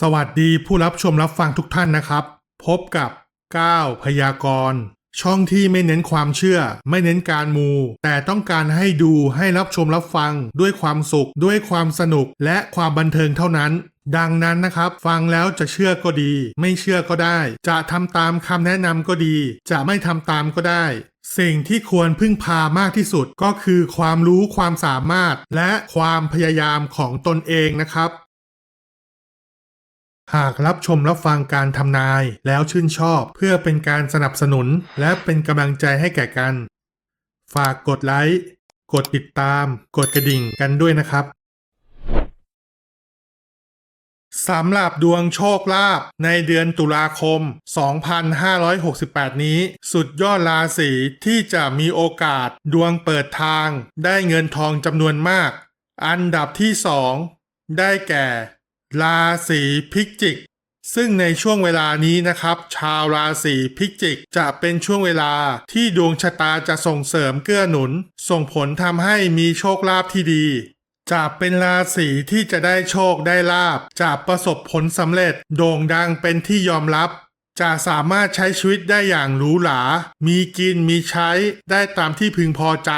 สวัสดีผู้รับชมรับฟังทุกท่านนะครับ พบกับก้าวพยากรณ์ ช่องที่ไม่เน้นความเชื่อ ไม่เน้นการมู แต่ต้องการให้ดูให้รับชมรับฟัง ด้วยความสุข ด้วยความสนุกและความบันเทิงเท่านั้น ดังนั้นนะครับ ฟังแล้วจะเชื่อก็ดี ไม่เชื่อก็ได้ จะทำตามคำแนะนำก็ดี จะไม่ทำตามก็ได้ สิ่งที่ควรพึ่งพามากที่สุดก็คือความรู้ความสามารถ และความพยายามของตนเองนะครับ หากรับชมรับฟังการทำนายแล้วชื่นชอบ เพื่อเป็นการสนับสนุน และเป็นกำลังใจให้แก่กัน ฝากกดไลค์ กดติดตาม กดกระดิ่งกันด้วยนะครับสำหรับดวงโชคลาภในเดือนตุลาคม 2568 นี้ สุดยอดราศีที่จะมีโอกาสดวงเปิดทาง ได้เงินทองจำนวนมาก อันดับที่ 2 ได้แก่ ราศีพิจิก ซึ่งในช่วงเวลานี้นะครับ ชาวราศีพิจิกจะเป็นช่วงเวลาที่ดวงชะตาจะส่งเสริมเกื้อหนุน ส่งผลทำให้มีโชคลาภที่ดีจะเป็นราศีที่จะได้โชคได้ลาบจะประสบผลสำเร็จโด่งดังเป็นที่ยอมรับ จะสามารถใช้ชีวิตได้อย่างหรูหรา มีกินมีใช้ได้ตามที่พึงพอใจ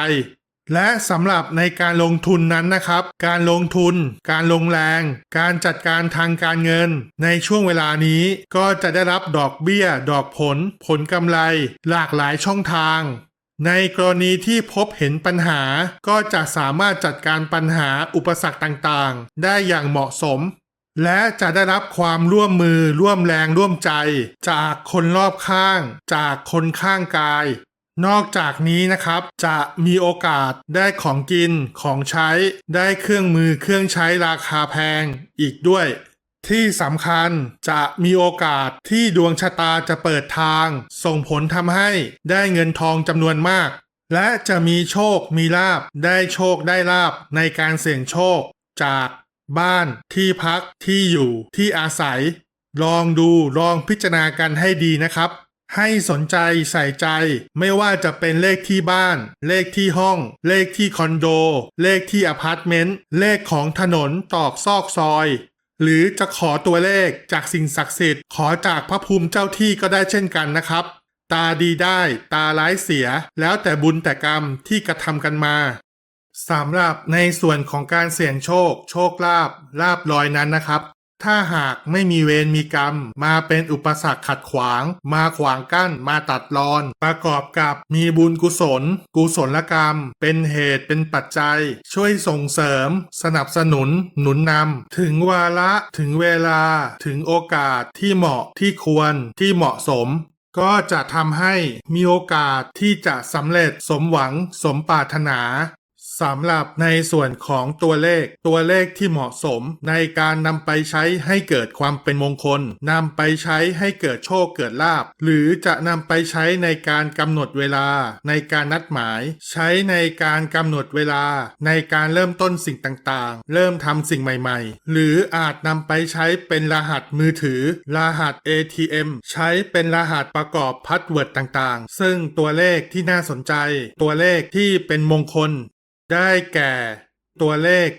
และสำหรับในการลงทุนนั้นนะครับ การลงทุน การลงแรง การจัดการทางการเงิน ในช่วงเวลานี้ก็จะได้รับดอกเบี้ย ดอกผล ผลกำไร หลากหลายช่องทาง ในกรณีที่พบเห็นปัญหา ก็จะสามารถจัดการปัญหาอุปสรรคต่างๆ ได้อย่างเหมาะสม และจะได้รับความร่วมมือร่วมแรงร่วมใจ จากคนรอบข้าง จากคนข้างกาย นอกจากนี้นะครับจะมีโอกาสได้ของกินของใช้ได้เครื่องมือเครื่องใช้ราคาแพงอีกด้วย ที่สำคัญจะมีโอกาสที่ดวงชะตาจะเปิดทาง ส่งผลทำให้ได้เงินทองจำนวนมาก และจะมีโชคมีลาบได้โชคได้ลาบในการเสี่ยงโชค จากบ้านที่พักที่อยู่ที่อาศัย ลองดูลองพิจารณากันให้ดีนะครับ ให้สนใจใส่ใจ ไม่ว่าจะเป็นเลขที่บ้าน เลขที่ห้อง เลขที่คอนโด เลขที่อพาร์ตเมนต์ เลขของถนนตอกซอกซอย หรือจะขอตัวเลขจากสิ่งศักดิ์สิทธิ์ ขอจากพระภูมิเจ้าที่ก็ได้เช่นกันนะครับ ตาดีได้ ตาร้ายเสีย แล้วแต่บุญแต่กรรมที่กระทำกันมาสำหรับในส่วนของการเสี่ยงโชค โชคลาภลาบลอยนั้นนะครับ ถ้าหากไม่มีเวรมีกรรม มาเป็นอุปสรรคขัดขวาง มาขวางกั้น มาตัดรอน ประกอบกับมีบุญกุศล กุศลกรรม เป็นเหตุเป็นปัจจัย ช่วยส่งเสริม สนับสนุน หนุนนำถึงวาระถึงเวลา ถึงโอกาสที่เหมาะที่ควรที่เหมาะสมก็จะทำให้มีโอกาสที่จะสำเร็จสมหวังสมปรารถนา สำหรับในส่วนของตัวเลข ตัวเลขที่เหมาะสม ในการนำไปใช้ให้เกิดความเป็นมงคลนำไปใช้ให้เกิดโชคเกิดลาบ หรือจะนำไปใช้ในการกำหนดเวลา ในการนัดหมาย ใช้ในการกำหนดเวลา ในการเริ่มต้นสิ่งต่างๆ เริ่มทำสิ่งใหม่ๆ หรืออาจนำไปใช้เป็นรหัสมือถือ รหัส ATM ใช้เป็นรหัสประกอบพาสเวิร์ดต่างๆ ซึ่งตัวเลขที่น่าสนใจ ตัวเลขที่เป็นมงคล ได้แก่ตัวเลข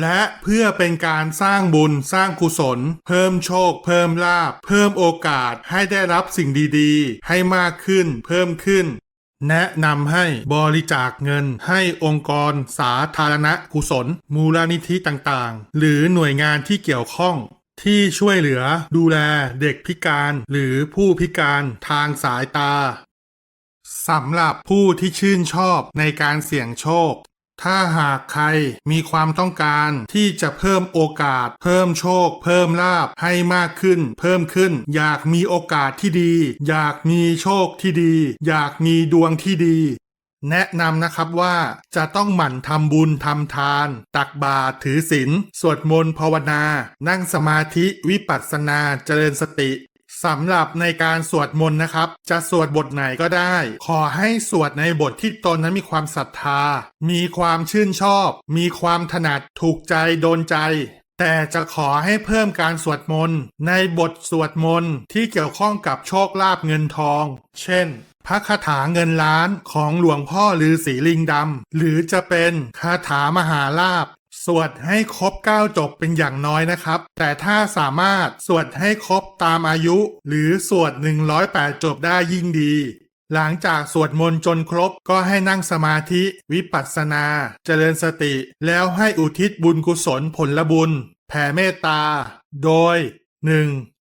และเพื่อเป็นการสร้างบุญสร้างกุศล เพิ่มโชค เพิ่มลาภเพิ่มโอกาสให้ได้รับสิ่งดีๆ ให้มากขึ้น เพิ่มขึ้น แนะนำให้บริจาคเงินให้องค์กรสาธารณกุศล มูลนิธิต่างๆ หรือหน่วยงานที่เกี่ยวข้อง ที่ช่วยเหลือดูแลเด็กพิการหรือผู้พิการทางสายตาสำหรับผู้ที่ชื่นชอบในการเสี่ยงโชค ถ้าหากใครมีความต้องการที่จะเพิ่มโอกาส เพิ่มโชค เพิ่มลาบให้มากขึ้น เพิ่มขึ้น อยากมีโอกาสที่ดี อยากมีโชคที่ดี อยากมีดวงที่ดี แนะนำนะครับว่าจะต้องหมั่นทำบุญทำทาน ตักบาตรถือศีลสวดมนต์ภาวนา นั่งสมาธิวิปัสสนาเจริญสติ สำหรับในการสวดมนต์นะครับ จะสวดบทไหนก็ได้ ขอให้สวดในบทที่ตนนั้นมีความศรัทธา มีความชื่นชอบ มีความถนัดถูกใจโดนใจ แต่จะขอให้เพิ่มการสวดมนต์ในบทสวดมนต์ที่เกี่ยวข้องกับโชคลาภเงินทอง เช่นพระคาถาเงินล้านของหลวงพ่อฤาษีลิงดำหรือจะเป็นคาถามหาลาภ สวดให้ครบ 9 จบเป็นอย่างน้อยนะครับ แต่ถ้าสามารถสวดให้ครบตามอายุ หรือสวด 108 จบได้ยิ่งดี หลังจากสวดมนต์จนครบก็ให้นั่งสมาธิ วิปัสสนา เจริญสติ แล้วให้อุทิศบุญกุศลผลบุญ แผ่เมตตา โดย 1.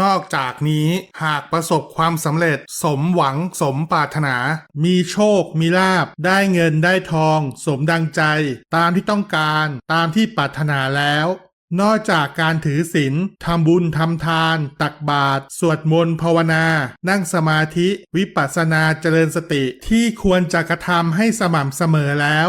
นอกจากนี้หากประสบความสำเร็จ สมหวังสมปรารถนา มีโชคมีลาบ ได้เงินได้ทอง สมดังใจ ตามที่ต้องการตามที่ปรารถนาแล้ว นอกจากการถือศีลทำบุญทำทาน ตักบาตรสวดมนต์ภาวนา นั่งสมาธิ วิปัสสนาเจริญสติที่ควรจะกระทำให้สม่ำเสมอแล้ว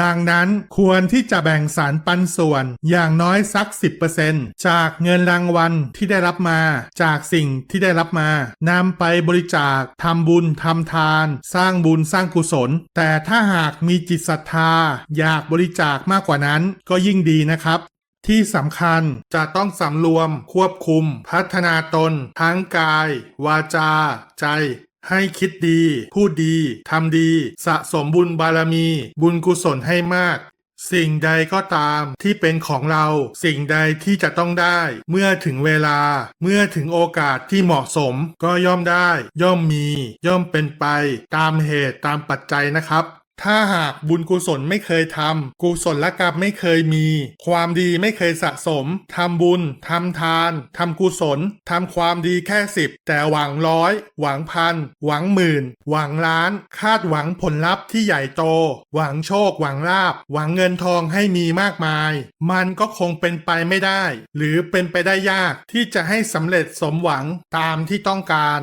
ดังนั้นควรที่จะแบ่งสารปันส่วนอย่างน้อยสัก 10%จากเงินรางวัลที่ได้รับมา จากสิ่งที่ได้รับมานำไปบริจาคทำบุญทำทาน สร้างบุญสร้างกุศล แต่ถ้าหากมีจิตศรัทธา อยากบริจาคมากกว่านั้นก็ยิ่งดีนะครับที่สำคัญจะต้องสำรวมควบคุม พัฒนาตน ทั้งกาย วาจา ใจ ให้คิดดี พูดดี ทำดี สะสมบุญบารมี บุญกุศลให้มาก สิ่งใดก็ตามที่เป็นของเรา สิ่งใดที่จะต้องได้ เมื่อถึงเวลา เมื่อถึงโอกาสที่เหมาะสม ก็ย่อมได้ ย่อมมี ย่อมเป็นไป ตามเหตุตามปัจจัยนะครับ ถ้าหากบุญกุศลไม่เคยทำกุศลกรรมไม่เคยมี ความดีไม่เคยสะสมทำบุญทำทานทำกุศลทำความดีแค่สิบแต่หวังร้อย หวังพัน หวังหมื่น หวังล้าน คาดหวังผลลัพธ์ที่ใหญ่โต หวังโชค หวังลาบ หวังเงินทองให้มีมากมาย มันก็คงเป็นไปไม่ได้ หรือเป็นไปได้ยากที่จะให้สำเร็จสมหวังตามที่ต้องการ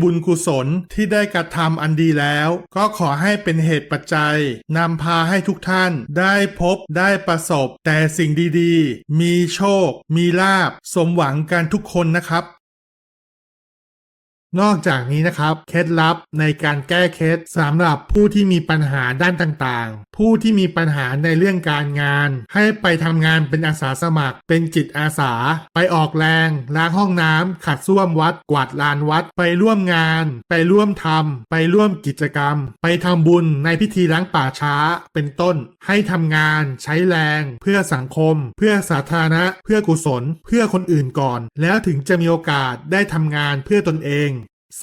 บุญกุศลที่ได้กระทำอันดีแล้ว ก็ขอให้เป็นเหตุปัจจัยนำพาให้ทุกท่านได้พบได้ประสบ แต่สิ่งดีๆ มีโชค มีลาบ สมหวังกันทุกคนนะครับ นอกจากนี้นะครับ เคล็ดลับในการแก้เคล็ดสำหรับผู้ที่มีปัญหาด้านต่างๆ ผู้ที่มีปัญหาในเรื่องการงาน ให้ไปทำงานเป็นอาสาสมัคร เป็นจิตอาสา ไปออกแรง ล้างห้องน้ำขัดส้วมวัด กวาดลานวัด ไปร่วมงาน ไปร่วมทำไปร่วมกิจกรรม ไปทำบุญในพิธีล้างป่าช้า เป็นต้น ให้ทำงานใช้แรง เพื่อสังคม เพื่อสาธารณะ เพื่อกุศล เพื่อคนอื่นก่อน แล้วถึงจะมีโอกาสได้ทำงานเพื่อตนเอง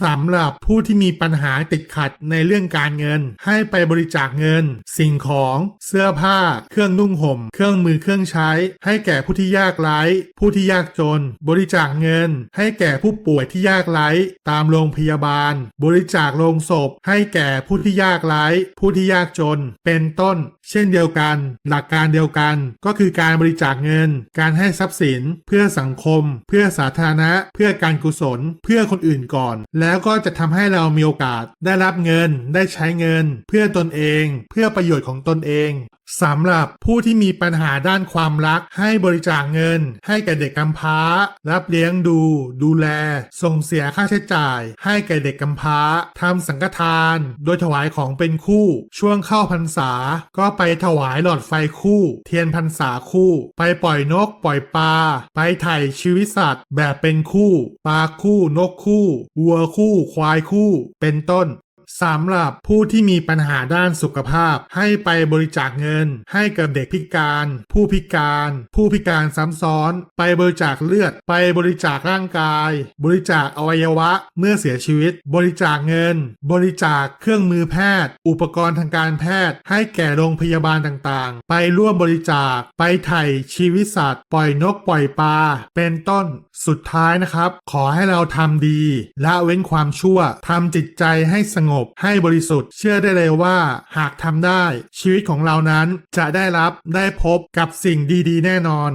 สำหรับผู้ที่มีปัญหาติดขัดในเรื่องการเงิน ให้ไปบริจาคเงิน สิ่งของ เสื้อผ้า เครื่องนุ่งห่ม เครื่องมือเครื่องใช้ ให้แก่ผู้ที่ยากไร้ผู้ที่ยากจน บริจาคเงิน ให้แก่ผู้ป่วยที่ยากไร้ตามโรงพยาบาล บริจาคโลงศพ ให้แก่ผู้ที่ยากไร้ผู้ที่ยากจน เป็นต้น เช่นเดียวกัน หลักการเดียวกัน ก็คือการบริจาคเงิน การให้ทรัพย์สิน เพื่อสังคม เพื่อสาธารณะ เพื่อการกุศล เพื่อคนอื่นก่อนแล้วก็จะทำให้เรามีโอกาสได้รับเงิน ได้ใช้เงิน เพื่อตนเอง เพื่อประโยชน์ของตนเองสำหรับผู้ที่มีปัญหาด้านความรัก ให้บริจาคเงิน ให้แก่เด็กกำพร้า รับเลี้ยงดู ดูแล ส่งเสียค่าใช้จ่าย ให้แก่เด็กกำพร้าทำสังฆทาน โดยถวายของเป็นคู่ ช่วงเข้าพรรษา ก็ไปถวายหลอดไฟคู่ เทียนพรรษาคู่ ไปปล่อยนกปล่อยปลาไปไถ่ชีวิตสัตว์ แบบเป็นคู่ปลาคู่นกคู่วัวคู่ ควายคู่ เป็นต้น สำหรับผู้ที่มีปัญหาด้านสุขภาพ ให้ไปบริจาคเงิน ให้กับเด็กพิการ ผู้พิการ ผู้พิการซ้ำซ้อน ไปบริจาคเลือด ไปบริจาคร่างกาย บริจาคอวัยวะเมื่อเสียชีวิต บริจาคเงิน บริจาคเครื่องมือแพทย์ อุปกรณ์ทางการแพทย์ ให้แก่โรงพยาบาลต่างๆ ไปร่วมบริจาค ไปไถ่ชีวิตสัตว์ ปล่อยนกปล่อยปลา เป็นต้น สุดท้ายนะครับ ขอให้เราทำดี ละเว้นความชั่ว ทำจิตใจให้สงบบให้บริสุทธิ์ เชื่อได้เลยว่า หากทำได้ ชีวิตของเรานั้นจะได้รับได้พบกับสิ่งดีๆ แน่นอน